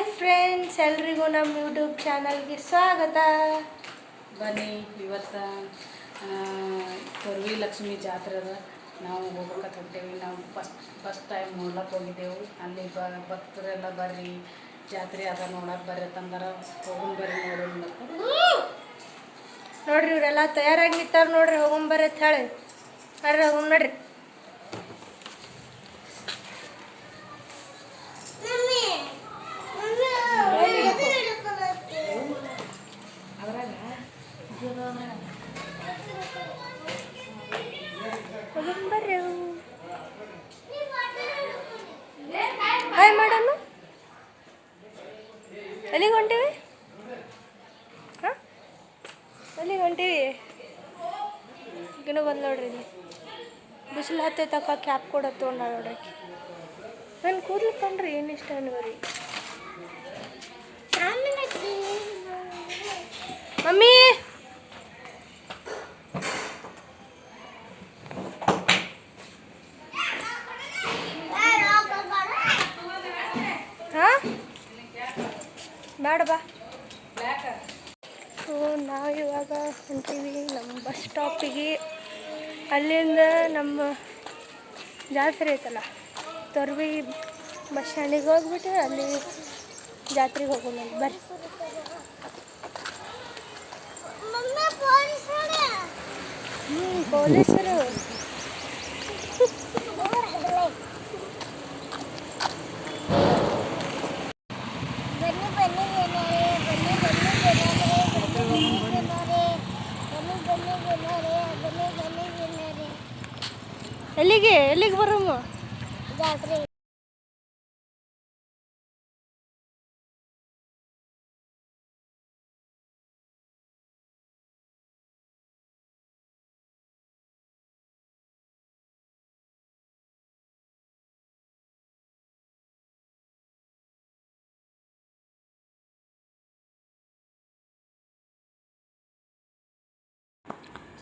Hi friends ಎಲ್ರಿಗೂ ನಮ್ಮ YouTube ಚಾನಲ್ಗೆ ಸ್ವಾಗತ. ಬನ್ನಿ ಇವತ್ತು ಕೊರ್ವಿ ಲಕ್ಷ್ಮಿ ಜಾತ್ರೆ ಅದ ನಾವು ಹೋಗಕ್ಕೆ ಹೊಂಟೇವಿ. ನಾವು ಫಸ್ಟ್ ಫಸ್ಟ್ ಟೈಮ್ ನೋಡ್ಲಕ್ಕೆ ಹೋಗಿದ್ದೆವು. ಅಲ್ಲಿ ಬ ಭಕ್ತರೆಲ್ಲ ಬರ್ರಿ ಜಾತ್ರೆ ಅದ ನೋಡಕ್ಕೆ ಬರ್ರಿ ತಂದಾರ ಹೋಗೋಣ ಬರ್ರಿ ನೋಡೋಣ ನೋಡ್ರಿ ಇವರೆಲ್ಲ ತಯಾರಾಗಿ ನಿಂತಾರ ನೋಡ್ರಿ ಹೋಗೊಂಬರ್ರಿ ಅಂತ ಹೇಳಿ. ನೋಡ್ರಿ ಹೋಗೋಣ ನೋಡ್ರಿ. ಹಾಯ್ ಮಾಡಮ್ಮ ಎಲ್ಲಿಗೆ ಹೊಂಟೀವಿ ಹಾಂ? ಎಲ್ಲಿಗೆ ಹೊಂಟೀವಿ ಈಗಿನೂ ಬಂದು ನೋಡ್ರಿ ಇಲ್ಲಿ. ಬಿಸಿಲು ಹತ್ತೈತಕ್ಕ ಕ್ಯಾಪ್ ಕೂಡ ತೊಗೊಂಡ ನೋಡ್ರಿ ನನ್ನ ಕೂದಲು ಕಂಡ್ರಿ ಏನು ಇಷ್ಟ ಅನ್ವರಿ ಮಮ್ಮಿ ಹಾಂ ಬೇಡ ಬಾ. ಸೊ ನಾವು ಇವಾಗ ಹೊಂಟೀವಿ ನಮ್ಮ ಬಸ್ ಸ್ಟಾಪಿಗೆ. ಅಲ್ಲಿಂದ ನಮ್ಮ ಜಾತ್ರೆ ಐತಲ್ಲ ತೊರ್ವಿ ಬಸ್ ಸ್ಟ್ಯಾಂಡಿಗೆ ಹೋಗ್ಬಿಟ್ಟು ಅಲ್ಲಿ ಜಾತ್ರೆಗೆ ಹೋಗೋಣ ಬರ್ರಿ. ಹ್ಞೂ ಪೊಲೀಸರು ಬನ್ನಿ ಬನ್ನಿ ಜನರೇ ಬನ್ನಿ ಬನ್ನಿ ಜನರೇ ಬನ್ನಿ ಬನ್ನಿ ಜನರೇ ಬನ್ನಿ ಬನ್ನಿ ಜನರೇ ಬನ್ನಿ ಬನ್ನಿ ಜನರೇ ಎಲ್ಲಿಗೆ? ಎಲ್ಲಿಗೆ ಬರೋಮ್ಮ ಜಾತ್ರೆ.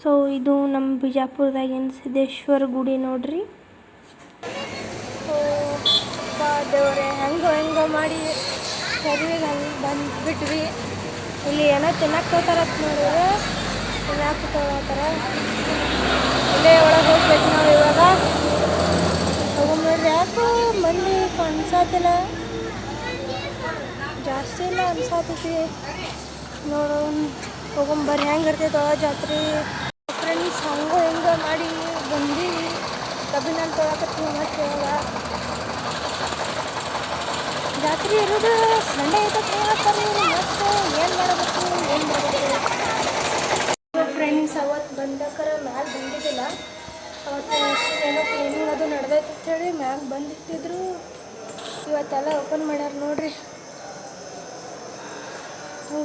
ಸೊ ಇದು ನಮ್ಮ ಬಿಜಾಪುರದಾಗಿನ ಸಿದ್ದೇಶ್ವರ ಗುಡಿ ನೋಡ್ರಿ. ದೇವ್ರೆ, ಹೆಂಗೋ ಹೆಂಗೋ ಮಾಡಿ ಸರಿ ಹಂಗೆ ಬಂದು ಬಿಟ್ವಿ ಇಲ್ಲಿ ಏನೋ ಚೆನ್ನಾಗಿ ತೋತಾರತ್ ನೋಡಿದ್ರೆ ಚೆನ್ನಾಗಿ ತಗೋತಾರ ಇಲ್ಲೇ ಒಳಗೆ ಹೋಗ್ಬೇಕು ನಾವು ಇವಾಗ. ತಗೊಂಬಂದ್ರೆ ಯಾಕೋ ಮಂದಿ ಅನ್ಸಾತಿಲ್ಲ. ಜಾಸ್ತಿ ಇಲ್ಲ ಅನ್ಸಾತೈತಿ. ನೋಡೋಣ. ಹೋಗೊಂಬರ್ರಿ ಹೆಂಗೆ ಇರ್ತೈತೆ ಜಾತ್ರೆ. ಫ್ರೆಂಡ್ಸ್ ಸಂಘ ಹೆಂಗೆ ಮಾಡಿ ಬಂದೀವಿ ಕಬ್ಬಿನಲ್ಲಿ ತೊಳಕತ್ತೀವಿ ಮತ್ತೆ ಇವಾಗ ಜಾತ್ರೆ ಇರೋದು ಸಂಡೆ ಐತಕ್ಕೆ ಹೇಳ್ತಾರೆ ಮತ್ತೆ ಏನು ಮಾಡಬೇಕು ಏನು ಮಾಡಬೇಕು? ಫ್ರೆಂಡ್ಸ್ ಅವತ್ತು ಬಂದಕ್ಕರ ಮ್ಯಾಲೆ ಬಂದಿದ್ದಿಲ್ಲ. ಅವತ್ತು ಏನೋ ಕ್ಲೀನಿಂಗ್ ಅದು ನಡೆದೈತೆ ಅಂತೇಳಿ ಮ್ಯಾಗ ಬಂದಿಟ್ಟಿದ್ರು. ಇವತ್ತೆಲ್ಲ ಓಪನ್ ಮಾಡ್ಯಾರ ನೋಡ್ರಿ. ಹ್ಞೂ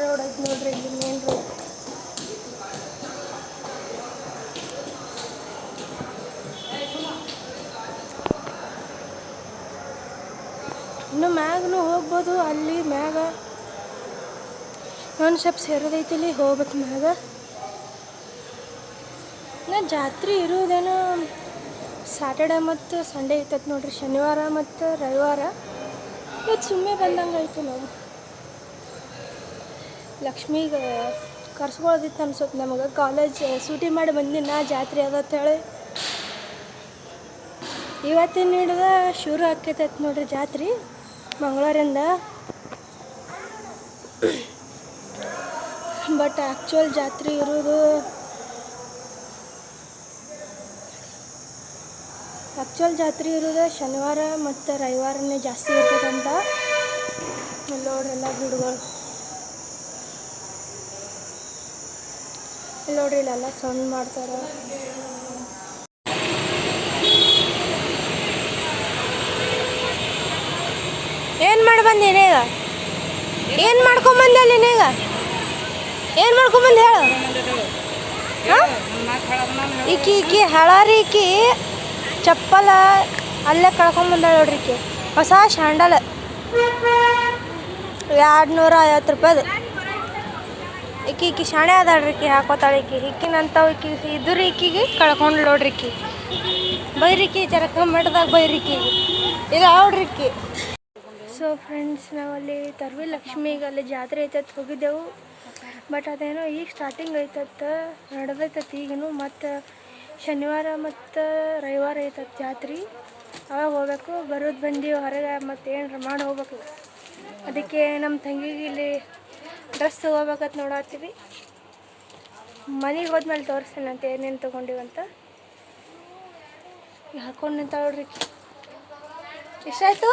ರೋಡ್ ನೋಡ್ರಿ, ಇಲ್ಲಿ ಮೇನ್ ರೋಡ್ ಇನ್ನು ಮ್ಯಾಗ್ನು ಹೋಗ್ಬೋದು, ಅಲ್ಲಿ ಮ್ಯಾಗ. ಒಂದು ಸ್ವಲ್ಪ ಸೇರೋದೈತಿ ಇಲ್ಲಿ ಹೋಗ್ಬೇಕು ಮ್ಯಾಗ. ನಾ ಜಾತ್ರೆ ಇರೋದೇನೋ ಸ್ಯಾಟರ್ಡೆ ಮತ್ತು ಸಂಡೇ ಇರ್ತೈತೆ ನೋಡ್ರಿ, ಶನಿವಾರ ಮತ್ತು ರವಿವಾರ. ಇವತ್ತು ಸುಮ್ಮನೆ ಬಂದಂಗೆ ಐತೆ ನಾವು. ಲಕ್ಷ್ಮಿಗೆ ಕರ್ಸ್ಕೊಳ್ಳೋದಿತ್ತು ಅನ್ಸುತ್ತೆ ನಮಗೆ. ಕಾಲೇಜ್ ಸೂಟಿ ಮಾಡಿ ಬಂದಿನ ಜಾತ್ರೆ ಅದ ಹೇಳಿ. ಇವತ್ತಿನ ಹಿಡ್ದ ಶುರು ಆಕೈತೈತೆ ನೋಡ್ರಿ ಜಾತ್ರೆ ಮಂಗಳೂರಿಂದ ಬಟ್ ಆ್ಯಕ್ಚುಯಲ್ ಜಾತ್ರೆ ಇರೋದು ಆ್ಯಕ್ಚುಯಲ್ ಜಾತ್ರೆ ಇರೋದು ಶನಿವಾರ ಮತ್ತು ರವಿವಾರನೇ ಜಾಸ್ತಿ ಇರ್ತದಂತ. ನೋಡ್ರಿ ಎಲ್ಲ ಗಿಡಗಳು. ನೋಡ್ರಿ, ಇಲ್ಲೆಲ್ಲ ಸೌಂಡ್ ಮಾಡ್ತಾರ. ಏನು ಮಾಡಿ ಬಂದಿ ಈಗ? ಏನು ಮಾಡ್ಕೊಂಬಂದೆ ನೀಗ ಏನು ಮಾಡ್ಕೊಂಬಂದು ಹೇಳು? ಈಕಿ ಈಕಿ ಹಳಾರಿ ಈಕಿ ಚಪ್ಪಲ ಅಲ್ಲೇ ಕಳ್ಕೊಂಬಂದಾಳ ನೋಡ್ರಿ ಈಕಿ. ಹೊಸ ಶಾಂಡಲ್. ಎರಡು ನೂರ ಐವತ್ತು ರೂಪಾಯ್ದು. ಈಕಿ ಈಕಿ ಶಾಣೆ ಅದಾಳ್ರಿ ಈಕಿ, ಹಾಕೋತಾಳೆ ಈಕಿ. ಈಕಿನಂತವ್ ಈಕಿ ಇದ್ರ ಈಕಿಗೆ ಕಳ್ಕೊಂಡು ನೋಡ್ರಿ ಈಕಿ. ಬೈರಿಕಿ ಜರ ಮಠದಾಗ ಬೈರಿಕಿ ಇದು ಅವ್ರಿ ಸೊ ಫ್ರೆಂಡ್ಸ್ ನಾವಲ್ಲಿ ತರ್ವಿ ಲಕ್ಷ್ಮಿಗೆ ಅಲ್ಲಿ ಜಾತ್ರೆ ಐತತ್ ಹೋಗಿದ್ದೆವು. ಬಟ್ ಅದೇನೋ ಈಗ ಸ್ಟಾರ್ಟಿಂಗ್ ಐತತ್ತ ನಡೆದೈತತ್ ಈಗಿನೂ ಮತ್ತು ಶನಿವಾರ ಮತ್ತು ರವಿವಾರ ಐತತ್ ಜಾತ್ರೆ. ಅವಾಗ ಹೋಗ್ಬೇಕು. ಬರೋದು ಬಂದೀವಿ ಹೊರಗೆ ಮತ್ತು ಏನಾರ ಮಾಡಿ ಹೋಗ್ಬೇಕು. ಅದಕ್ಕೆ ನಮ್ಮ ತಂಗಿಗೆ ಇಲ್ಲಿ ಡ್ರೆಸ್ ತೊಗೋಬೇಕಂತ ನೋಡತ್ತೀವಿ. ಮನೆಗೆ ಹೋದ್ಮೇಲೆ ತೋರಿಸ್ತೇನಂತೆ ಏನೇನು ತೊಗೊಂಡಿವಂತ ಹಾಕೊಂಡು ನಿಂತ ನೋಡ್ರಿ. ಎಷ್ಟಾಯ್ತು